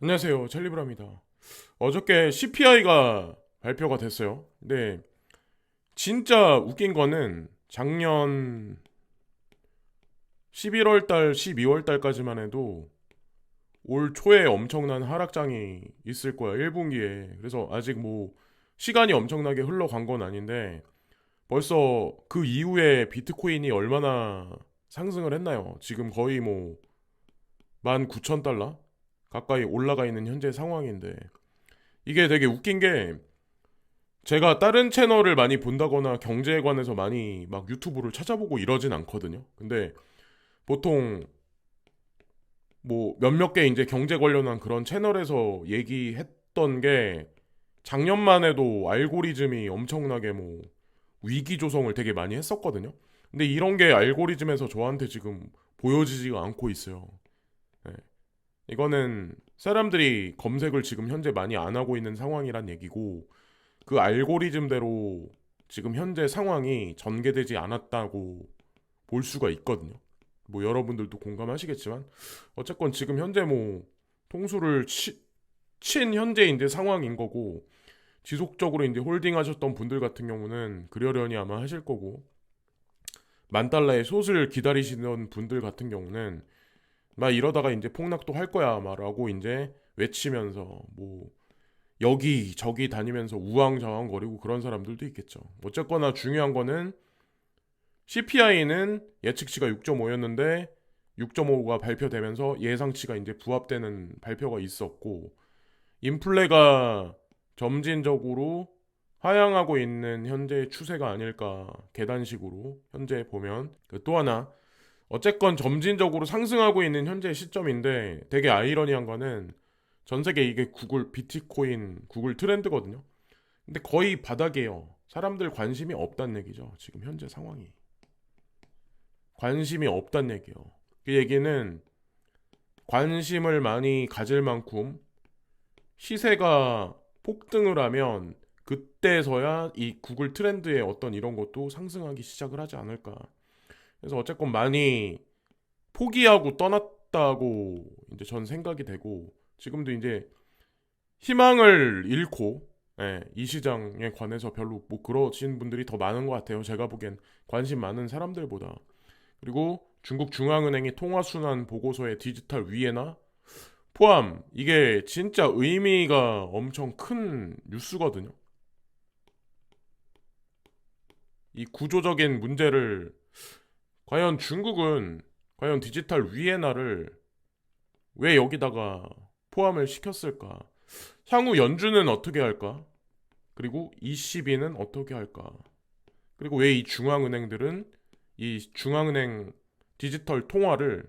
안녕하세요. 찰리브라입니다. 어저께 CPI가 발표가 됐어요. 근데 진짜 웃긴 거는 작년 11월 달, 12월 달까지만 해도 올 초에 엄청난 하락장이 있을 거야. 1분기에. 그래서 아직 뭐 시간이 엄청나게 흘러간 건 아닌데 벌써 그 이후에 비트코인이 얼마나 상승을 했나요? 지금 거의 뭐 19,000달러? 가까이 올라가 있는 현재 상황인데 이게 되게 웃긴 게 제가 다른 채널을 많이 본다거나 경제에 관해서 많이 막 유튜브를 찾아보고 이러진 않거든요. 근데 보통 뭐 몇몇 개 이제 경제 관련한 그런 채널에서 얘기했던 게 작년만 해도 알고리즘이 엄청나게 뭐 위기 조성을 되게 많이 했었거든요. 근데 이런 게 알고리즘에서 저한테 지금 보여지지가 않고 있어요. 네. 이거는 사람들이 검색을 지금 현재 많이 안 하고 있는 상황이란 얘기고 그 알고리즘대로 지금 현재 상황이 전개되지 않았다고 볼 수가 있거든요. 뭐 여러분들도 공감하시겠지만 어쨌건 지금 현재 뭐 통수를 치, 친 현재 이제 상황인 거고 지속적으로 이제 홀딩하셨던 분들 같은 경우는 그러려니 아마 하실 거고 만 달러의 숏을 기다리시는 분들 같은 경우는 막 이러다가 이제 폭락도 할 거야 막라고 이제 외치면서 뭐 여기 저기 다니면서 우왕좌왕거리고 그런 사람들도 있겠죠. 어쨌거나 중요한 거는 CPI는 예측치가 6.5였는데 6.5가 발표되면서 예상치가 이제 부합되는 발표가 있었고 인플레가 점진적으로 하향하고 있는 현재 추세가 아닐까 계단식으로 현재 보면 그 또 하나 어쨌건 점진적으로 상승하고 있는 현재 시점인데 되게 아이러니한 거는 전 세계 이게 구글 비트코인 구글 트렌드거든요. 근데 거의 바닥이에요. 사람들 관심이 없다는 얘기죠. 지금 현재 상황이. 관심이 없다는 얘기예요. 그 얘기는 관심을 많이 가질 만큼 시세가 폭등을 하면 그때서야 이 구글 트렌드의 어떤 이런 것도 상승하기 시작을 하지 않을까. 그래서 어쨌건 많이 포기하고 떠났다고 이제 전 생각이 되고 지금도 이제 희망을 잃고 예, 이 시장에 관해서 별로 뭐 그러신 분들이 더 많은 것 같아요. 제가 보기엔 관심 많은 사람들보다. 그리고 중국 중앙은행이 통화순환 보고서의 디지털 위에나 포함 이게 진짜 의미가 엄청 큰 뉴스거든요. 이 구조적인 문제를 과연 중국은 과연 디지털 위에나를 왜 여기다가 포함을 시켰을까? 향후 연준은 어떻게 할까? 그리고 ECB는 어떻게 할까? 그리고 왜 이 중앙은행들은 이 중앙은행 디지털 통화를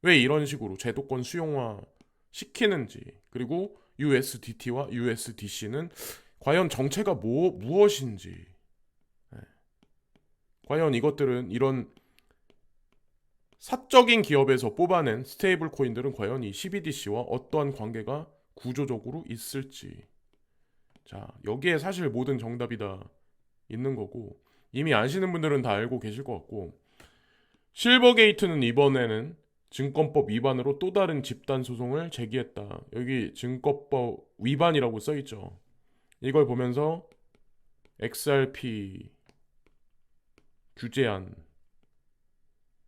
왜 이런 식으로 제도권 수용화 시키는지 그리고 USDT와 USDC는 과연 정체가 뭐, 무엇인지 네. 과연 이것들은 이런 사적인 기업에서 뽑아낸 스테이블 코인들은 과연 이 CBDC와 어떠한 관계가 구조적으로 있을지 자 여기에 사실 모든 정답이 다 있는 거고 이미 아시는 분들은 다 알고 계실 것 같고 실버게이트는 이번에는 증권법 위반으로 또 다른 집단 소송을 제기했다. 여기 증권법 위반이라고 써 있죠. 이걸 보면서 XRP 규제안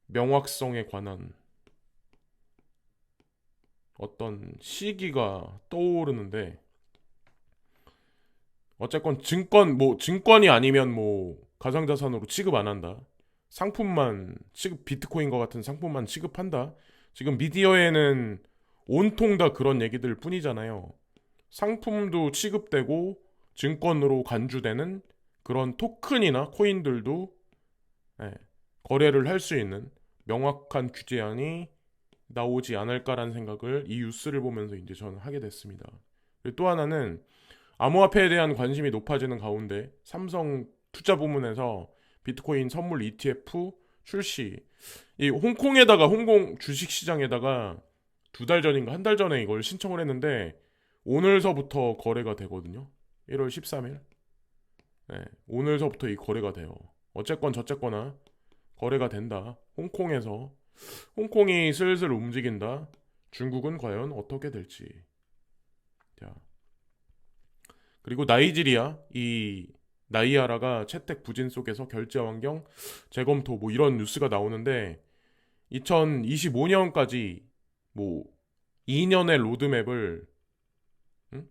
명확성에 관한 어떤 시기가 떠오르는데 어쨌건 증권 뭐 증권이 아니면 뭐 가상자산으로 취급 안 한다. 상품만 취급 비트코인과 같은 상품만 취급한다. 지금 미디어에는 온통 다 그런 얘기들 뿐이잖아요. 상품도 취급되고 증권으로 간주되는 그런 토큰이나 코인들도 예, 거래를 할 수 있는 명확한 규제안이 나오지 않을까라는 생각을 이 뉴스를 보면서 이제 저는 하게 됐습니다. 또 하나는 암호화폐에 대한 관심이 높아지는 가운데 삼성 투자 부문에서 비트코인 선물 ETF 출시. 이 홍콩에다가 홍콩 주식 시장에다가 두 달 전인가 한 달 전에 이걸 신청을 했는데 오늘서부터 거래가 되거든요. 1월 13일. 네, 오늘서부터 이 거래가 돼요. 어쨌건 저쨌거나 거래가 된다. 홍콩에서 홍콩이 슬슬 움직인다. 중국은 과연 어떻게 될지. 자. 그리고 나이지리아 이 나이아라가 채택 부진 속에서 결제 환경 재검토 뭐 이런 뉴스가 나오는데 2025년까지 뭐 2년의 로드맵을 응?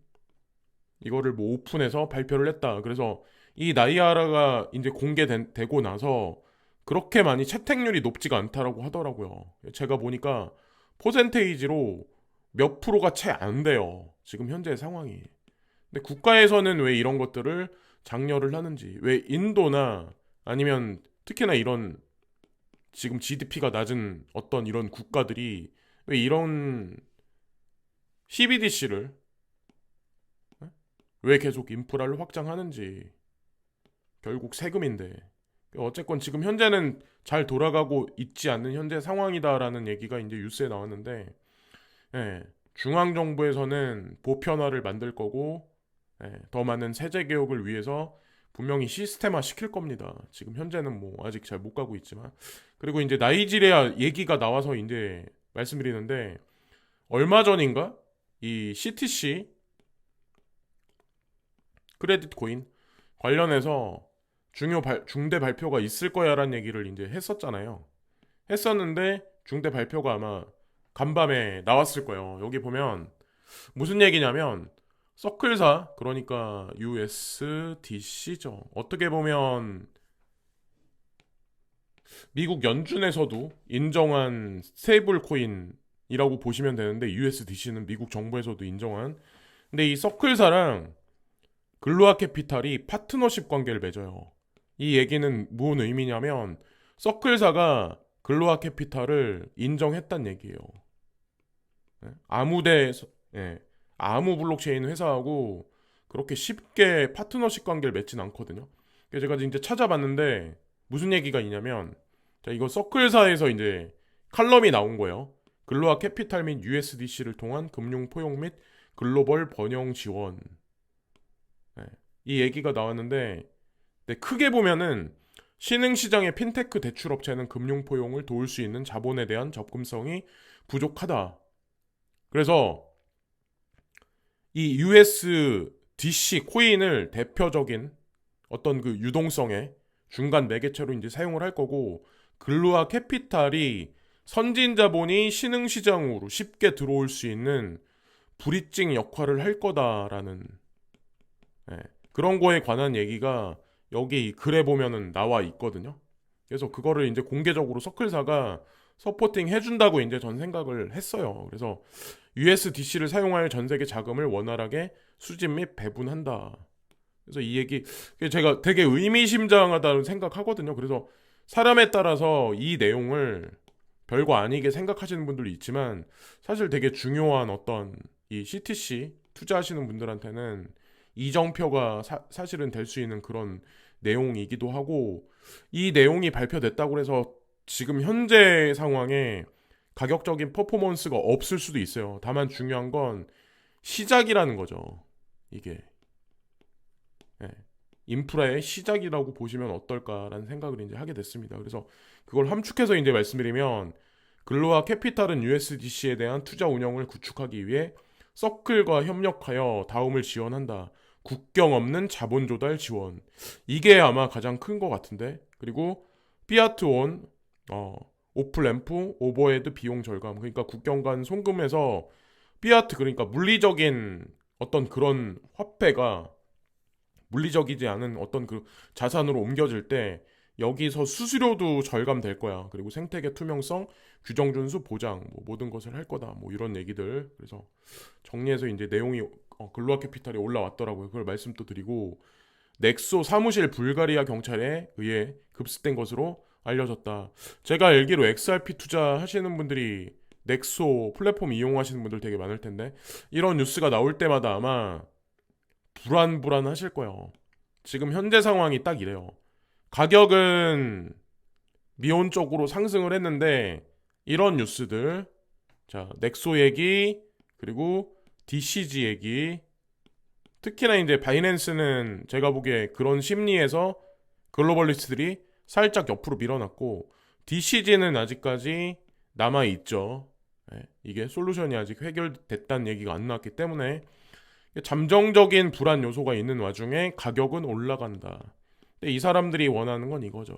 이거를 뭐 오픈해서 발표를 했다. 그래서 이 나이아라가 이제 공개되고 나서 그렇게 많이 채택률이 높지가 않다라고 하더라고요. 제가 보니까 퍼센테이지로 몇 프로가 채 안 돼요. 지금 현재 상황이. 근데 국가에서는 왜 이런 것들을 장려를 하는지, 왜 인도나 아니면 특히나 이런 지금 GDP가 낮은 어떤 이런 국가들이 왜 이런 CBDC를 왜 계속 인프라를 확장하는지 결국 세금인데 어쨌건 지금 현재는 잘 돌아가고 있지 않는 현재 상황이다라는 얘기가 이제 뉴스에 나왔는데 예, 중앙 정부에서는 보편화를 만들 거고 예, 더 많은 세제 개혁을 위해서 분명히 시스템화 시킬 겁니다. 지금 현재는 뭐 아직 잘 못 가고 있지만 그리고 이제 나이지리아 얘기가 나와서 이제 말씀드리는데 얼마 전인가 이 CTC 크레딧 코인 관련해서 중요 발, 중대 발표가 있을 거야라는 얘기를 이제 했었잖아요. 했었는데 중대 발표가 아마 간밤에 나왔을 거예요. 여기 보면 무슨 얘기냐면 서클사 그러니까 USDC죠. 어떻게 보면 미국 연준에서도 인정한 스테이블 코인이라고 보시면 되는데 USDC는 미국 정부에서도 인정한 근데 이 서클사랑 글로아 캐피탈이 파트너십 관계를 맺어요. 이 얘기는 무슨 의미냐면 서클사가 글로아 캐피탈을 인정했단 얘기예요. 예? 아무데 예, 아무 블록체인 회사하고 그렇게 쉽게 파트너십 관계를 맺진 않거든요. 그래서 제가 이제 찾아봤는데 무슨 얘기가 있냐면 자 이거 서클사에서 이제 칼럼이 나온 거예요. 글로아 캐피탈 및 USDC를 통한 금융 포용 및 글로벌 번영 지원. 예, 이 얘기가 나왔는데 네, 크게 보면은 신흥시장의 핀테크 대출업체는 금융 포용을 도울 수 있는 자본에 대한 접근성이 부족하다. 그래서 이 USDC 코인을 대표적인 어떤 그 유동성의 중간 매개체로 이제 사용을 할 거고 글로아 캐피탈이 선진 자본이 신흥 시장으로 쉽게 들어올 수 있는 브리징 역할을 할 거다라는 예, 그런 거에 관한 얘기가 여기 이 글에 보면은 나와 있거든요. 그래서 그거를 이제 공개적으로 서클사가 서포팅 해준다고 이제 전 생각을 했어요. 그래서 USDC를 사용하여 전 세계 자금을 원활하게 수집 및 배분한다. 그래서 이 얘기 제가 되게 의미심장하다는 생각하거든요. 그래서 사람에 따라서 이 내용을 별거 아니게 생각하시는 분들도 있지만 사실 되게 중요한 어떤 이 CTC 투자하시는 분들한테는 이정표가 사, 실은 될 수 있는 그런 내용이기도 하고 이 내용이 발표됐다고 해서 지금 현재 상황에 가격적인 퍼포먼스가 없을 수도 있어요. 다만 중요한 건 시작이라는 거죠. 이게 네. 인프라의 시작이라고 보시면 어떨까라는 생각을 이제 하게 됐습니다. 그래서 그걸 함축해서 이제 말씀드리면 글로아 캐피탈은 USDC에 대한 투자 운영을 구축하기 위해 서클과 협력하여 다음을 지원한다. 국경 없는 자본 조달 지원. 이게 아마 가장 큰 것 같은데. 그리고 피아트온, 어, 오플램프, 오버헤드 비용 절감. 그러니까 국경 간 송금에서 피아트 그러니까 물리적인 어떤 그런 화폐가 물리적이지 않은 어떤 그 자산으로 옮겨질 때 여기서 수수료도 절감될 거야. 그리고 생태계 투명성, 규정 준수 보장, 뭐 모든 것을 할 거다. 뭐 이런 얘기들. 그래서 정리해서 이제 내용이 어, 글로아 캐피탈에 올라왔더라고요. 그걸 말씀 또 드리고 넥소 사무실 불가리아 경찰에 의해 급습된 것으로 알려졌다. 제가 알기로 XRP 투자하시는 분들이 넥소 플랫폼 이용하시는 분들 되게 많을 텐데 이런 뉴스가 나올 때마다 아마 불안불안 하실 거예요. 지금 현재 상황이 딱 이래요. 가격은 미온적으로 상승을 했는데 이런 뉴스들 자 넥소 얘기 그리고 DCG 얘기 특히나 이제 바이낸스는 제가 보기에 그런 심리에서 글로벌리스트들이 살짝 옆으로 밀어놨고 DCG는 아직까지 남아 있죠. 네, 이게 솔루션이 아직 해결됐다는 얘기가 안 나왔기 때문에 잠정적인 불안 요소가 있는 와중에 가격은 올라간다. 근데 이 사람들이 원하는 건 이거죠.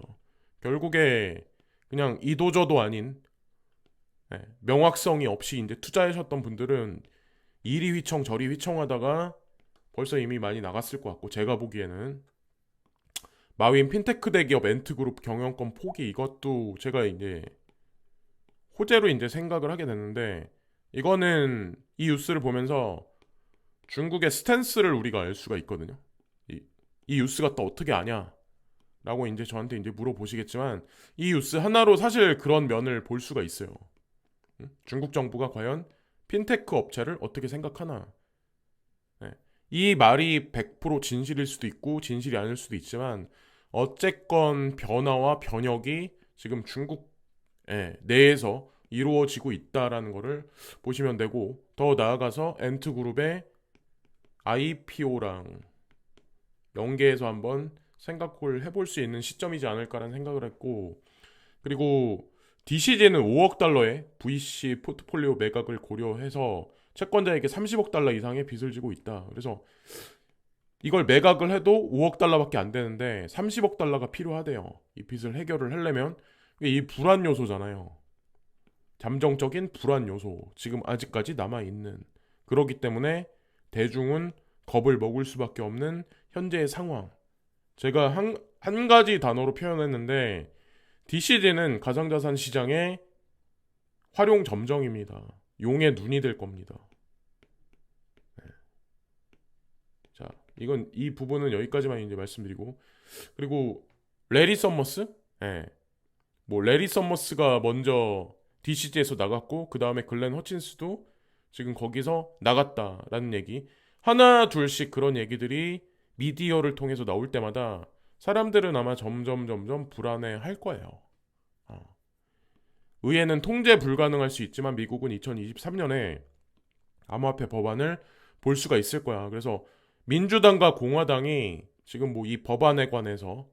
결국에 그냥 이도저도 아닌 예, 명확성이 없이 이제 투자하셨던 분들은 이리 휘청 저리 휘청하다가 벌써 이미 많이 나갔을 것 같고 제가 보기에는 마윈 핀테크 대기업 엔트그룹 경영권 포기 이것도 제가 이제 호재로 이제 생각을 하게 됐는데 이거는 이 뉴스를 보면서 중국의 스탠스를 우리가 알 수가 있거든요. 이, 이 뉴스가 또 어떻게 아냐? 라고 이제 저한테 이제 물어보시겠지만 이 뉴스 하나로 사실 그런 면을 볼 수가 있어요. 음? 중국 정부가 과연 핀테크 업체를 어떻게 생각하나? 네. 이 말이 100% 진실일 수도 있고 진실이 아닐 수도 있지만 어쨌건 변화와 변혁이 지금 중국 예, 내에서 이루어지고 있다라는 거를 보시면 되고 더 나아가서 엔트 그룹의 IPO랑 연계해서 한번 생각을 해볼 수 있는 시점이지 않을까라는 생각을 했고 그리고 DCJ는 5억 달러의 VC 포트폴리오 매각을 고려해서 채권자에게 30억 달러 이상의 빚을 지고 있다. 그래서 이걸 매각을 해도 5억 달러밖에 안 되는데 30억 달러가 필요하대요. 이 빚을 해결을 하려면 이 불안 요소잖아요. 잠정적인 불안 요소 지금 아직까지 남아 있는 그러기 때문에 대중은 겁을 먹을 수밖에 없는 현재의 상황. 제가 한, 한 가지 단어로 표현했는데 DCD는 가상자산 시장의 활용 점정입니다. 용의 눈이 될 겁니다. 네. 자, 이건 이 부분은 여기까지만 이제 말씀드리고 그리고 레리 썸머스, 예, 뭐 레리 썸머스가 먼저 DCG에서 나갔고 그 다음에 글렌 허친스도 지금 거기서 나갔다라는 얘기 하나 둘씩 그런 얘기들이 미디어를 통해서 나올 때마다 사람들은 아마 점점 점점 불안해 할 거예요. 어. 의회는 통제 불가능할 수 있지만 미국은 2023년에 암호화폐 법안을 볼 수가 있을 거야. 그래서 민주당과 공화당이 지금 뭐 이 법안에 관해서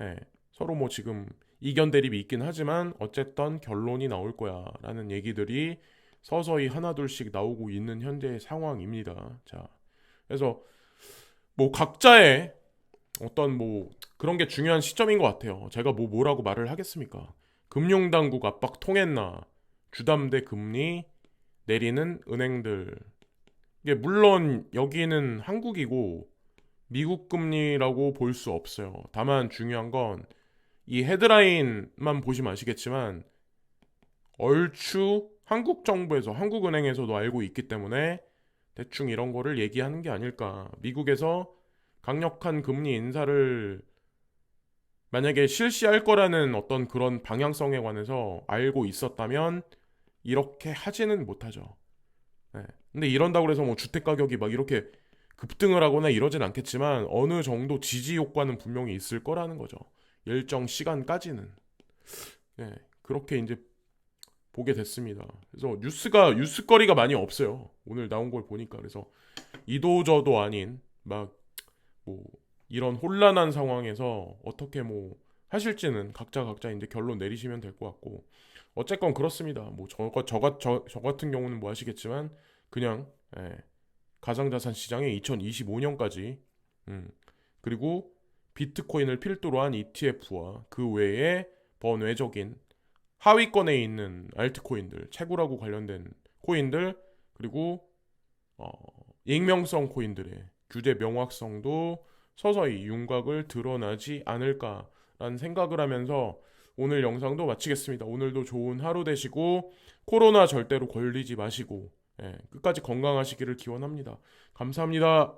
예, 서로 뭐 지금 이견 대립이 있긴 하지만 어쨌든 결론이 나올 거야라는 얘기들이 서서히 하나둘씩 나오고 있는 현재의 상황입니다. 자, 그래서 뭐 각자의 어떤 뭐 그런 게 중요한 시점인 것 같아요. 제가 뭐 뭐라고 말을 하겠습니까? 금융당국 압박 통했나? 주담대 금리 내리는 은행들. 이게 물론 여기는 한국이고 미국 금리라고 볼 수 없어요. 다만 중요한 건 이 헤드라인만 보시면 아시겠지만 얼추 한국 정부에서 한국은행에서도 알고 있기 때문에 대충 이런 거를 얘기하는 게 아닐까. 미국에서 강력한 금리 인사를 만약에 실시할 거라는 어떤 그런 방향성에 관해서 알고 있었다면 이렇게 하지는 못하죠. 네. 근데 이런다고 해서 뭐 주택 가격이 막 이렇게 급등을 하거나 이러진 않겠지만 어느 정도 지지 효과는 분명히 있을 거라는 거죠. 일정 시간까지는. 네. 그렇게 이제 보게 됐습니다. 그래서 뉴스가 뉴스거리가 많이 없어요. 오늘 나온 걸 보니까 그래서 이도저도 아닌 막뭐 이런 혼란한 상황에서 어떻게 뭐 하실지는 각자 각자 이제 결론 내리시면 될 것 같고 어쨌건 그렇습니다. 뭐저 저, 저, 저 같은 경우는 뭐 아시겠지만 그냥 예, 가상자산 시장에 2025년까지 음, 그리고 비트코인을 필두로 한 ETF와 그 외에 번외적인 하위권에 있는 알트코인들, 채굴하고 관련된 코인들, 그리고 어, 익명성 코인들의 규제 명확성도 서서히 윤곽을 드러나지 않을까라는 생각을 하면서 오늘 영상도 마치겠습니다. 오늘도 좋은 하루 되시고 코로나 절대로 걸리지 마시고 예, 끝까지 건강하시기를 기원합니다. 감사합니다.